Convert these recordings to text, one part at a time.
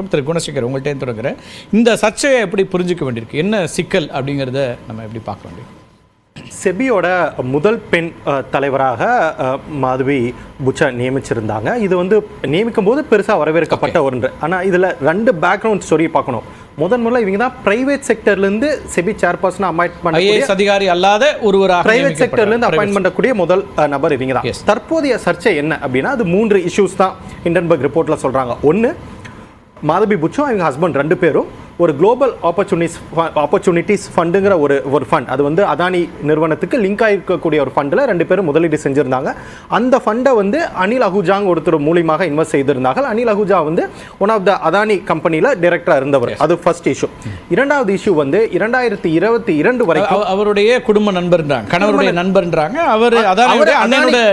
வணக்கம். திரு குணசேகர் உங்கள்கிட்ட தொடங்குறேன். இந்த சர்ச்சையை எப்படி புரிஞ்சுக்க வேண்டியிருக்கு? என்ன சிக்கல் அப்படிங்கிறத நம்ம எப்படி பார்க்க வேண்டியது செபியோட முதல் பெண் தலைவராக மாதவி புச்சா நியமிச்சிருந்தாங்க. இது வந்து நியமிக்கும் போது பெருசாக வரவேற்கப்பட்ட ஒன்று. ஆனால் இதில் ரெண்டு பேக்ரவுண்ட் ஸ்டோரி பார்க்கணும். முதன் முதல்ல இவங்க தான் பிரைவேட் செக்டர்லேருந்து செபி சேர்பர்சன் ஐஏஎஸ் அதிகாரி அல்லாத ஒருவராக பிரைவேட் செக்டர்ல இருந்து நியமிக்கப்பட்ட அப்பாயின்ட் பண்ணக்கூடிய முதல் நபர் இவங்க தான். தற்போதைய சர்ச்சை என்ன அப்படின்னா அது மூன்று இஷ்யூஸ் தான் இண்டன்பர்க் ரிப்போர்ட்ல சொல்றாங்க. ஒன்னு மாதவி புச்சும் அவங்க ஹஸ்பண்ட் ரெண்டு பேரும் ஒரு குளோபல் ஆப்பர்ச்சுனிட்டிஸ் ஆப்பர்ச்சுனிட்டிஸ் ஃபண்டுங்கிற ஒரு ஒரு ஃபண்ட் அது வந்து அதானி நிறுவனத்துக்கு லிங்க் ஆகிருக்கக்கூடிய ஒரு ஃபண்டில் ரெண்டு பேரும் முதலீடு செஞ்சிருந்தாங்க. அந்த ஃபண்டை வந்து அனில் அஹூஜாங் ஒருத்தர் மூலியமாக இன்வெஸ்ட் செய்திருந்தாங்க அனில் அஹூஜா வந்து ஒன் ஆஃப் த அதானி கம்பெனியில் டைரக்டராக இருந்தவர். அது ஃபர்ஸ்ட் இஷ்யூ இரண்டாவது இஷ்யூ வந்து இரண்டாயிரத்தி இருபத்தி இரண்டு வரைக்கும் அவ- அவருடைய குடும்ப நண்பர்ன்றாங்க. கணவருடைய நண்பர்ன்றாங்க. அவர்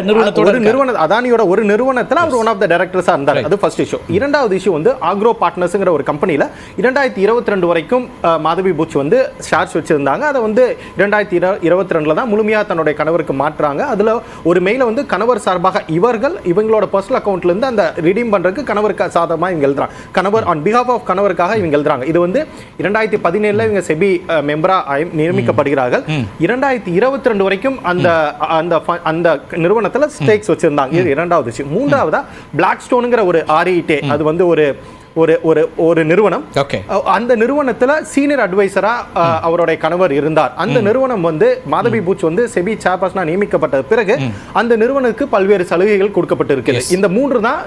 நிறுவனத்தோட. நிறுவன அதானியோட ஒரு நிறுவனத்துல அவர் ஒன் ஆஃப் த டைரக்டர்ஸா இருந்தார். அது ஃபர்ஸ்ட் இஷ்யூ இரண்டாவது இஷ்யூ வந்து ஆக்ரோ பார்ட்னர்ஸ்ங்கிற ஒரு கம்பெனில இரண்டாயிரத்தி இருபத்தி ரெண்டு வரைக்கும் மாதவி புச் வந்து ஷேர்ஸ் வச்சிருந்தாங்க. அதை வந்து இரண்டாயிரத்தி இருபத்தி ரெண்டுல தான் முழுமையா தன்னுடைய கணவருக்கு மாற்றுறாங்க அதுல ஒரு மெயில வந்து கணவர் சார்பாக இவர்கள் இவங்களோட பர்சனல் அக்கௌண்ட்ல இருந்து அந்த ரிடீம் பண்றதுக்கு கணவருக்கு சாதகமா இவங்க எழுதுறாங்க. கணவர் ஆன் பிஹாஃப் ஆஃப் கணவருக்காக இவங்க எழுதுறாங்க. இது வந்து இரண்டாயிரத்தி பதினேழுல இவங்க செபி மெம்பரா நியமிக்கப்படுகிறார்கள். இரண்டாயிரத்தி இருபத்தி ரெண்டு வரைக்கும் அந்த அந்த அந்த நிறுவனத்துல ஸ்டேக்ஸ் வச்சிருந்தாங்க. இது இரண்டாவது விஷயம். மூன்றாவதா பிளாக் ஸ்டோனுங்கிற ஒரு ஆர்இடே அது வந்து ஒரு ஒரு ஒரு ஒரு நிறுவனம். அந்த நிறுவனத்துல சீனியர் அட்வைசரா அவருடைய கணவர் இருந்தார். அந்த நிறுவனம் வந்து மாதவி பூச் வந்து செபி சேர்பர்சனா நியமிக்கப்பட்ட பிறகு அந்த நிறுவனத்துக்கு பல்வேறு சலுகைகள் கொடுக்கப்பட்டிருக்கிறது. இந்த மூன்று தான்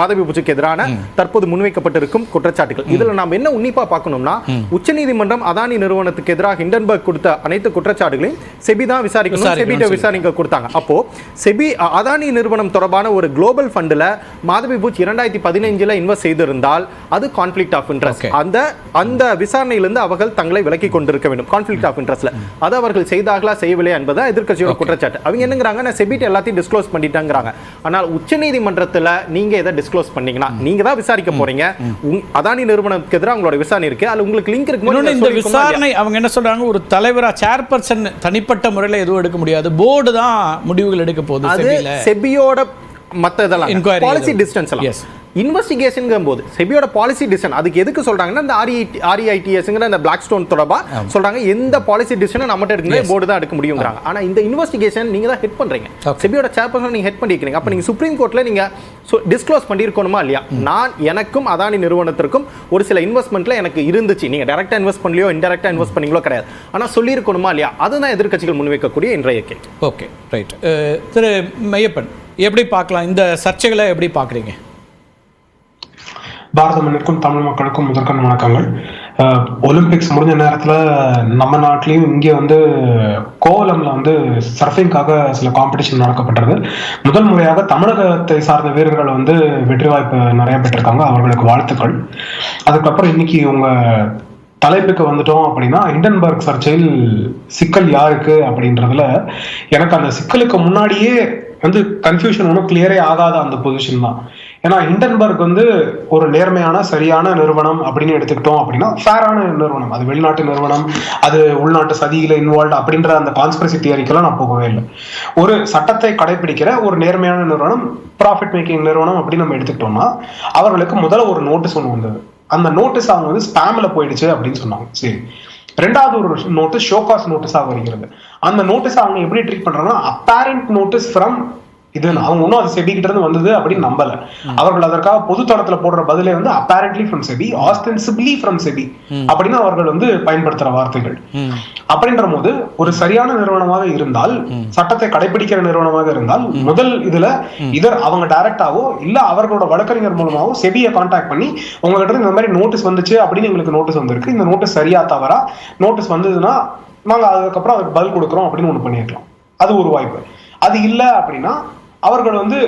மாதவி பூச்சுக்கு எதிரான தற்போது முன்வைக்கப்பட்டிருக்கும் குற்றச்சாட்டுகள். இதுல நாம் என்ன உன்னிப்பா பார்க்கணும்னா உச்சநீதிமன்றம் அதானி நிறுவனத்துக்கு எதிராக ஹிண்டன்பர்க் கொடுத்த அனைத்து குற்றச்சாட்டுகளையும் செபி தான் விசாரிக்கணும் செபிட்ட விசாரிக்க கொடுத்தாங்க. அப்போ செபி அதானி நிறுவனம் தொடர்பான ஒரு குளோபல் ஃபண்டுல மாதவி பூச் இரண்டாயிரத்தி பதினைஞ்சுல இன்வெஸ்ட் செய்திருந்தால் அது கான்ஃபிளிக்ட் ஆஃப் இன்ட்ரெஸ்ட். அந்த அந்த விசாரணையிலிருந்து அவர்கள் தங்களை விலக்கி கொண்டிருக்க வேண்டும். கான்ஃபிளிக்ட் ஆஃப் இன்ட்ரெஸ்ட்ல அது அவர்கள் செய்தார்களா செய்யவில்லை என்பதா எதிர்க்கட்சியோட குற்றச்சாட்டு. அவங்க என்னங்கிறாங்க நான் செபிட் எல்லாத்தையும் டிஸ்க்ளோஸ் பண்ணிட்டாங்கிறாங்க. ஆனால் உச்சநீதிமன்றத்துல நீங்க எதை டிஸ்க்ளோஸ் பண்ணீங்கன்னா நீங்க தான் விசாரிக்க போறீங்க. அதானி நிறுவனத்துக்கு எதிராக உங்களோட விசாரணை இருக்கு. அதுல உங்களுக்கு லிங்க் இன்னொன்னு இந்த இருக்கு விசாரணை அவங்க என்ன சொல்றாங்க ஒரு தலைவரா சேர்பர்சன் தனிப்பட்ட முறையில் எதுவும் எடுக்க முடியாது. போர்டு தான் முடிவுகள் எடுக்க போகுது அது செபியோட மத்த இதெல்லாம் பாலிசி. டிஸ்டன்ஸ் எல்லாம். Yes. இன்வெஸ்டிகேஷன் போது செபியோட பாலிசி டிசிஷன் அதுக்கு எதுக்கு சொல்றாங்கன்னா இந்த ஆர்இ ஆர்இஐடிஎஸ்ங்கிற அந்த பிளாக் ஸ்டோன் தொடர்பா சொல்றாங்க. எந்த பாலிசி டிசிஷன் நம்மகிட்ட Yes. போர்டு தான் எடுக்க முடியுங்கிறாங்க. ஆனா இந்த இன்வெஸ்டிகேஷன் நீங்க தான் ஹெட் பண்றீங்க. Okay. செபியோட சேர்பர்சன் நீங்க ஹெட் பண்ணிருக்கீங்க அப்ப நீங்க சுப்ரீம் கோர்ட்ல நீங்க டிஸ்க்ளோஸ் பண்ணிருக்கணுமா இல்லையா? நான் எனக்கும் அதானி நிறுவனத்திற்கும் ஒரு சில இன்வெஸ்ட்மெண்ட்ல எனக்கு இருந்துச்சு. நீங்க டைரக்டா இன்வெஸ்ட் பண்ணலையோ இன்டெரக்டா இன்வெஸ்ட் பண்ணீங்களோ கிடையாது. ஆனா சொல்லியிருக்கணுமா இல்லையா? அதுதான் எதிர்க்கட்சிகள் முன்வைக்கக்கூடிய இன்றைய கேள்வி. ஓகே ரைட் திரு மையப்பன் எப்படி பார்க்கலாம்? இந்த சர்ச்சைகளை எப்படி பார்க்குறீங்க? பாரத மண்ணிற்கும் தமிழ் மக்களுக்கும் முதற்கண் வணக்கங்கள். ஒலிம்பிக்ஸ் முடிஞ்ச நேரத்துல நம்ம நாட்டிலையும் இங்கே வந்து கோவலம்ல வந்து சர்ஃபிங்காக சில காம்படிஷன் நடக்கப்பட்டது. முதல் முறையாக தமிழகத்தை சார்ந்த வீரர்கள் வந்து வெற்றி வாய்ப்பு நிறைய பெற்றிருக்காங்க. அவர்களுக்கு வாழ்த்துக்கள். அதுக்கப்புறம் இன்னைக்கு உங்க தலைப்புக்கு வந்துட்டோம் அப்படின்னா இண்டன்பர்க் சர்ச்சையில் சிக்கல் யாருக்கு அப்படின்றதுல எனக்கு அந்த சிக்கலுக்கு முன்னாடியே வந்து கன்ஃபியூஷன் ஒன்றும் கிளியரே ஆகாத அந்த பொசிஷன் தான். ஏன்னா இண்டன்பர்க் வந்து ஒரு நேர்மையான சரியான நிறுவனம் அப்படின்னு எடுத்துக்கிட்டோம் அப்படின்னா ஃபேரான நிறுவனம். அது வெளிநாட்டு நிறுவனம் அது உள்நாட்டு சதியில இன்வால்வ் அப்படின்ற அந்த கான்ஸ்பிரசி தியரிக்கெல்லாம் நான் போகவே இல்லை. ஒரு சட்டத்தை கடைபிடிக்கிற ஒரு நேர்மையான நிறுவனம் ப்ராஃபிட் மேக்கிங் நிறுவனம் அப்படின்னு நம்ம எடுத்துக்கிட்டோம்னா அவர்களுக்கு முதல்ல ஒரு நோட்டீஸ் ஒன்று வந்தது. அந்த நோட்டீஸ் அவங்க வந்து ஸ்பேமில் போயிடுச்சு அப்படின்னு சொன்னாங்க. சரி. ரெண்டாவது ஒரு நோட்டீஸ் ஷோகாஸ் நோட்டீஸாக வருகிறது. அந்த நோட்டீஸ் அவங்க எப்படி ட்ரீட் பண்றாங்கன்னா அப்பேரண்ட் நோட்டீஸ் ஃப்ரம் இது அவங்க இன்னும் அது செபிக்கிட்ட இருந்து வந்தது அப்படின்னு நம்பல. அவர்கள் அதற்காக பொது தளத்துல போடுற பதிலே வந்து apparently from SEBI ostensibly from SEBI அப்படின்னு அவர்கள் வந்து பயன்படுத்துற வார்த்தைகள். அப்படின்ற போது ஒரு சரியான நிறுவனமாக இருந்தால் சட்டத்தை கடைபிடிக்கிற நிறுவனமாக இருந்தால் முதல் இதுல இதர் அவங்க டைரக்டாவோ இல்ல அவர்களோட வழக்கறிஞர் மூலமாவோ செபியை காண்டாக்ட் பண்ணி உங்ககிட்ட இருந்து இந்த மாதிரி நோட்டீஸ் வந்துச்சு அப்படின்னு எங்களுக்கு நோட்டீஸ் வந்திருக்கு. இந்த நோட்டீஸ் சரியா தவறா நோட்டீஸ் வந்ததுன்னா நாங்க அதுக்கப்புறம் அதுக்கு பதில் கொடுக்குறோம் அப்படின்னு ஒண்ணு பண்ணிருக்கலாம். அது ஒரு வாய்ப்பு. அது இல்ல அப்படின்னா அவர்கள் வந்து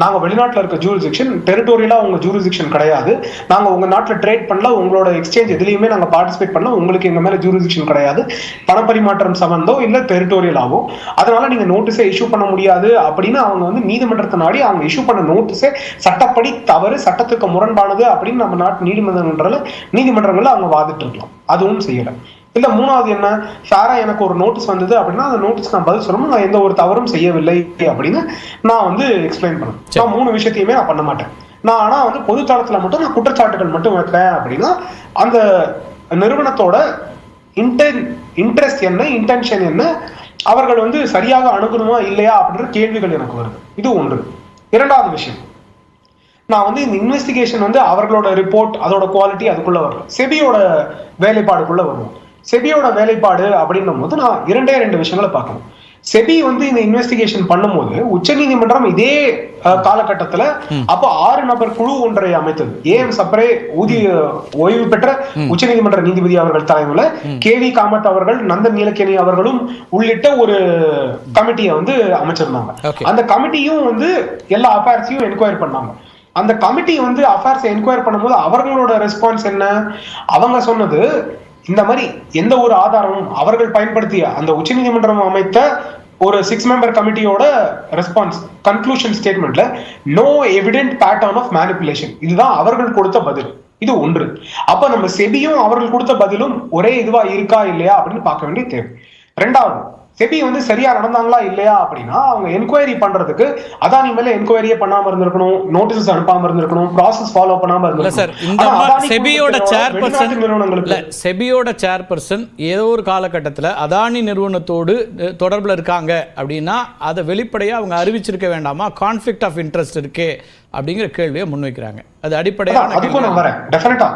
நாங்கள் வெளிநாட்டில் இருக்க ஜூரிசிக்ஷன் டெரிட்டோரியலாக உங்கள் ஜூரிசிக்ஷன் கிடையாது. நாங்கள் உங்கள் நாட்டில் ட்ரேட் பண்ணல உங்களோட எக்ஸ்சேஞ்ச் எதுலேயுமே நாங்கள் பார்ட்டிசிபேட் பண்ணல உங்களுக்கு எங்கள் மேலே ஜூரிசிக்ஷன் கிடையாது. பணப்பரிமாற்றம் சம்மந்தோ இல்லை டெரிட்டோரியலாவோ அதனால நீங்கள் நோட்டீஸை இஷ்யூ பண்ண முடியாது அப்படின்னு அவங்க வந்து நீதிமன்றத்தை நாடி அவங்க இஷ்யூ பண்ண நோட்டீஸே சட்டப்படி தவறு சட்டத்துக்கு முரண்பானது அப்படின்னு நம்ம நாட்டு நீதிமன்றங்கள்ல நீதிமன்றங்களில் அவங்க வாதிட்டு இருக்கலாம் அதுவும் செய்யலை. இல்ல மூணாவது என்ன? ஃபேரா எனக்கு ஒரு நோட்டீஸ் வந்தது அப்படின்னா அந்த நோட்டீஸ் நான் பதில் சொல்லணும்? நான் எந்த ஒரு தவறும் செய்யவில்லை அப்படின்னு நான் வந்து எக்ஸ்பிளைன் பண்ணேன் நான் மூணு விஷயத்தையுமே நான் பண்ண மாட்டேன். நான் ஆனா வந்து பொது தளத்துல மட்டும் நான் குற்றச்சாட்டுகள் மட்டும் வைக்கிறேன் அப்படின்னா அந்த நிறுவனத்தோட இன்டென் இன்ட்ரெஸ்ட் என்ன இன்டென்ஷன் என்ன அவர்கள் வந்து சரியாக அணுகணுமா இல்லையா அப்படின்ற கேள்விகள் எனக்கு வருது. இது ஒன்று. இரண்டாவது விஷயம். நான் வந்து இந்த இன்வெஸ்டிகேஷன் வந்து அவர்களோட ரிப்போர்ட் அதோட குவாலிட்டி அதுக்குள்ள வரல. செபியோட வேலைப்பாடுக்குள்ள வருவோம். செபியோட வேலைப்பாடு அப்படின்னும் போது நான் இரண்டே ரெண்டு விஷயங்களை பார்க்கணும். செபி வந்து இந்த இன்வெஸ்டிகேஷன் பண்ணும்போது உச்சநீதிமன்றம் இதே அஹ், காலகட்டத்துல அப்ப ஆறு நபர் குழு ஒன்றை அமைத்தது. ஏஎம் சப்ரே ஊதிய ஓய்வு பெற்ற உச்சநீதிமன்ற நீதிபதி அவர்கள் தலைமையில கே வி காமத் அவர்கள் நந்தன் நீலக்கேணி அவர்களும் உள்ளிட்ட ஒரு கமிட்டியை வந்து அமைச்சிருந்தாங்க. அந்த கமிட்டியும் வந்து எல்லா அஃபேர்ஸையும் என்கொயரி பண்ணாங்க. அந்த கமிட்டி வந்து அஃபேர்ஸ் என்கொயர் பண்ணும்போது அவர்களோட ரெஸ்பான்ஸ் என்ன? அவங்க சொன்னது இந்த மாதிரி எந்த ஒரு ஆதாரமும் அவர்கள் பயன்படுத்திய அந்த உச்சநீதிமன்றம் அமைத்த ஒரு சிக்ஸ் மெம்பர் கமிட்டியோட response conclusion ஸ்டேட்மெண்ட்ல no evident pattern of manipulation இதுதான் அவர்கள் கொடுத்த பதில். இது ஒன்று. அப்ப நம்ம செபியும் அவர்கள் கொடுத்த பதிலும் ஒரே இதுவா இருக்கா இல்லையா அப்படின்னு பார்க்க வேண்டிய தேவை. ரெண்டாவது செபி வந்து சரியா நடந்தாங்களா இல்லையா அப்படின்னா அவங்க என்கொயரி பண்றதுக்கு அதானி மேல என்கொயரியே பண்ணாம இருந்திருக்கணும் நோட்டீசஸ் அனுப்பாம இருந்திருக்கணும் ப்ராசஸ் ஃபாலோ பண்ணாம இல்ல சார் இருந்திருக்கணும் இந்த செபியோட சேர்பர்சன் நிறுவனங்களுக்கு செபியோட சேர்பர்சன் ஏதோ ஒரு காலகட்டத்தில் அதானி நிறுவனத்தோடு தொடர்புல இருக்காங்க அப்படின்னா அதை வெளிப்படையா அவங்க அறிவிச்சிருக்க வேண்டாமா? கான்ஃப்ளிக்ட் ஆஃப் இன்ட்ரெஸ்ட் இருக்கே அப்படிங்கிற கேள்வியை முன்வைக்கிறாங்க. அது அதான், அடிப்படையான அதுக்கும். நான் வரேன். டெஃபினட்டா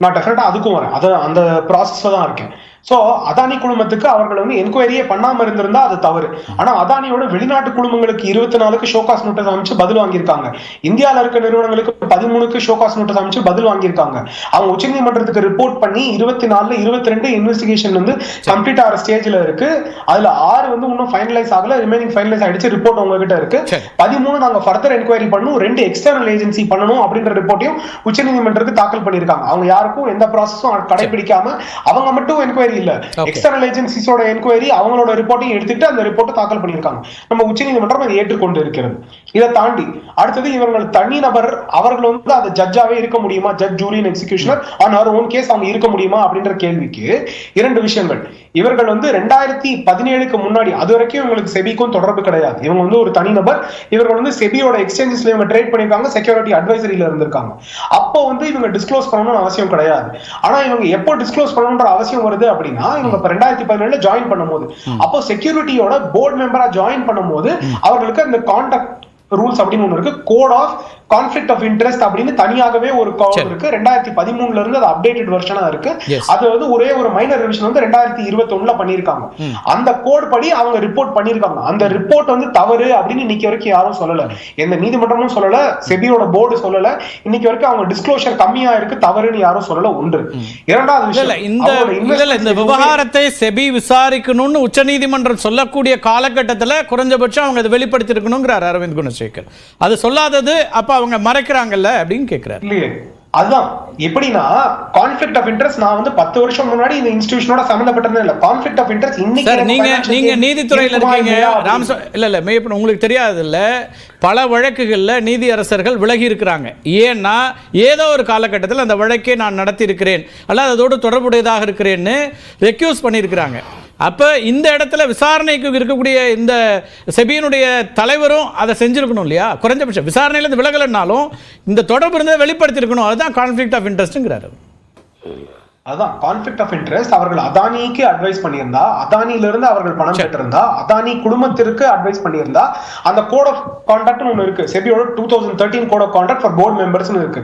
நான் டெஃபினட்டா அதுக்கும் வரேன். அது அந்த ப்ராசஸ்ல தான் இருக்கேன். சோ அதானி குழுமத்துக்கு அவர்கள் வந்து என்கொயரியே பண்ணாம இருந்திருந்தா அது தவறு. ஆனா அதானியோட வெளிநாட்டு குழுமங்களுக்கு இருபத்தி நாலுக்கு ஷோகாஸ் நோட்டீஸ் அமைச்சு பதில் வாங்கியிருக்காங்க. இந்தியால இருக்க நிறுவனங்களுக்கு பதிமூணுக்கு ஷோகாஸ் நோட்டீஸ் அமைச்சு பதில் வாங்கியிருக்காங்க. அவங்க உச்சநீதிமன்றத்துக்கு ரிப்போர்ட் பண்ணி இருபத்தி நாலுல இருபத்தி ரெண்டு இன்வெஸ்டிகேஷன் வந்து கம்ப்ளீட் ஆகிற ஸ்டேஜ்ல இருக்கு. அதுல ஆறு வந்து இன்னும் ஃபைனலைஸ் ஆகல. ரிமைனிங் ஃபைனலைஸ் ஆயிடுச்சு ரிப்போர்ட் உங்ககிட்ட இருக்கு. பதிமூணு நாங்க ஃபர்தர் என்கொயரி பண்ணணும். ரெண்டு எக்ஸ்டர்னல் ஏஜென்சி பண்ணணும் அப்படின்ற ரிப்போர்ட்டையும் உச்சநீதிமன்றத்துக்கு தாக்கல் பண்ணிருக்காங்க அவங்க யாருக்கும் எந்த ப்ராசஸும் கடைபிடிக்காம அவங்க மட்டும் என்கொயரி இல்ல. எக்ஸ்டர்னல் ஏஜென்சிஸோட என்கொயரி அவங்களோட ரிப்போர்ட்டையும் எடுத்துட்டு அந்த ரிப்போர்ட்டை தாக்கல் பண்ணிருக்காங்க நம்ம உச்சநீதிமன்றம் அதை ஏற்றுக்கொண்டு இருக்கிறது இதை தாண்டி அடுத்தது இவர்கள் தனி நபர் அவர்கள் வந்து அந்த ஜட்ஜாவே இருக்க முடியுமா? Judge jury and executioner on our own case அவங்க இருக்க முடியுமா? அப்படின்ற கேள்விக்கு இரண்டு விஷயங்கள். இவர்கள் வந்து ரெண்டாயிரத்தி பதினேழுக்கு முன்னாடி அது வரைக்கும் இவங்களுக்கு செபிக்கும் தொடர்பு கிடையாது. இவங்க வந்து ஒரு தனிநபர் இவர்கள் வந்து செபியோட எக்ஸ்சேஞ்சஸ்ல இவங்க ட்ரேட் பண்ணிருக்காங்க செக்யூரிட்டி அட்வைசரியில இருந்திருக்காங்க. அப்போ வந்து இவங்க டிஸ்க்ளோஸ் பண்ணணும்னு அவசியம் கிடையாது. ஆனா இவங்க எப்போ டிஸ்க்ளோஸ் பண்ணணுன்ற அவசியம் வருது அப்படின்னா இவங்க இப்ப ரெண்டாயிரத்தி பதினேழுல ஜாயின் பண்ணும்போது. அப்போ செக்யூரிட்டியோட போர்டு மெம்பரா ஜாயின் பண்ணும்போது அவர்களுக்கு அந்த கான்டாக்ட் ரூல்ஸ் அப்படின்னு ஒண்ணு இருக்கு. Code of conflict of interest அப்படின்னு தனியாகவே ஒரு கோட் சரி. இருக்கு. ரெண்டாயிரத்தி பதிமூணுல இருந்து அது அப்டேட்டட் வெர்ஷனா இருக்கு. அது வந்து ஒரே ஒரு மைனர் ரிவிஷன் வந்து ரெண்டாயிரத்தி இருபத்தி ஒண்ணுல பண்ணிருக்காங்க அந்த கோட் படி அவங்க ரிப்போர்ட் பண்ணிருக்காங்க அந்த ரிப்போர்ட் வந்து தவறு அப்படின்னு இன்னைக்கு வரைக்கும் யாரும் சொல்லல. எந்த நீதிமன்றமும் சொல்லல செபியோட போர்டு சொல்லல. இன்னைக்கு வரைக்கும் அவங்க டிஸ்க்ளோஷர் கம்மியா இருக்கு தவறுன்னு யாரும் சொல்லல ஒன்று. இரண்டாவது விஷயம் இந்த இந்த விவகாரத்தை செபி விசாரிக்கணும்னு உச்சநீதிமன்றம் சொல்லக்கூடிய காலகட்டத்துல குறைஞ்சபட்சம் அவங்க அதை வெளிப்படுத்திருக்கணுங்கிறார் அரவிந்த் குணசேகர். அது சொல்லாதது அப்ப அவங்க மறைக்கிறாங்கல்ல அப்படின்னு கேட்கிறார் இல்லையே. அதுதான். எப்படின்னா கான்ஃபிளிக்ட் ஆஃப் இன்ட்ரெஸ்ட் நான் வந்து பத்து வருஷம் முன்னாடி இந்த இன்ஸ்டிடியூஷனோட சம்மந்தப்பட்டிருந்தேன் இல்ல. கான்ஃபிளிக்ட் ஆஃப் இன்ட்ரெஸ்ட் இன்னைக்கு நீங்க நீங்க நீதித்துறையில இருக்கீங்க. ராம் இல்ல இல்ல மேய்ப்பன் உங்களுக்கு தெரியாது இல்ல பல வழக்குகள்ல நீதி அரசர்கள் விலகி இருக்கிறாங்க. ஏன்னா ஏதோ ஒரு காலகட்டத்தில் அந்த வழக்கை நான் நடத்தி இருக்கிறேன் அல்லது அதோடு தொடர்புடையதாக இருக்கிறேன்னு ரெக்யூஸ் பண்ணியிருக்கிறாங்க. அப்ப இந்த இடத்துல விசாரணைக்கு இருக்கக்கூடிய இந்த செபியினுடைய தலைவரும் அதை செஞ்சிருக்கணும் இல்லையா? குறைஞ்சபட்சம். விசாரணையில இருந்து விலகலைன்னாலும் இந்த தொடர்பு இருந்ததை வெளிப்படுத்தியிருக்கணும். அதுதான் கான்ஃபிளிக்ட் ஆஃப் இன்ட்ரெஸ்ட்ங்கிறாரு அதான் கான்ஃபிளிக்ட் ஆஃப் இன்ட்ரெஸ்ட் அவர்கள் அதானிக்கு அட்வைஸ் பண்ணியிருந்தா அதானியில இருந்து அவர்கள் பணம் பெற்றிருந்தா அதானி குடும்பத்திற்கு அட்வைஸ் பண்ணியிருந்தா அந்த கோட் ஆஃப் கான்டாக்ட்னு ஒன்று இருக்கு. செபியோட two thousand thirteen code of conduct for board மெம்பர்ஸ்னு இருக்கு.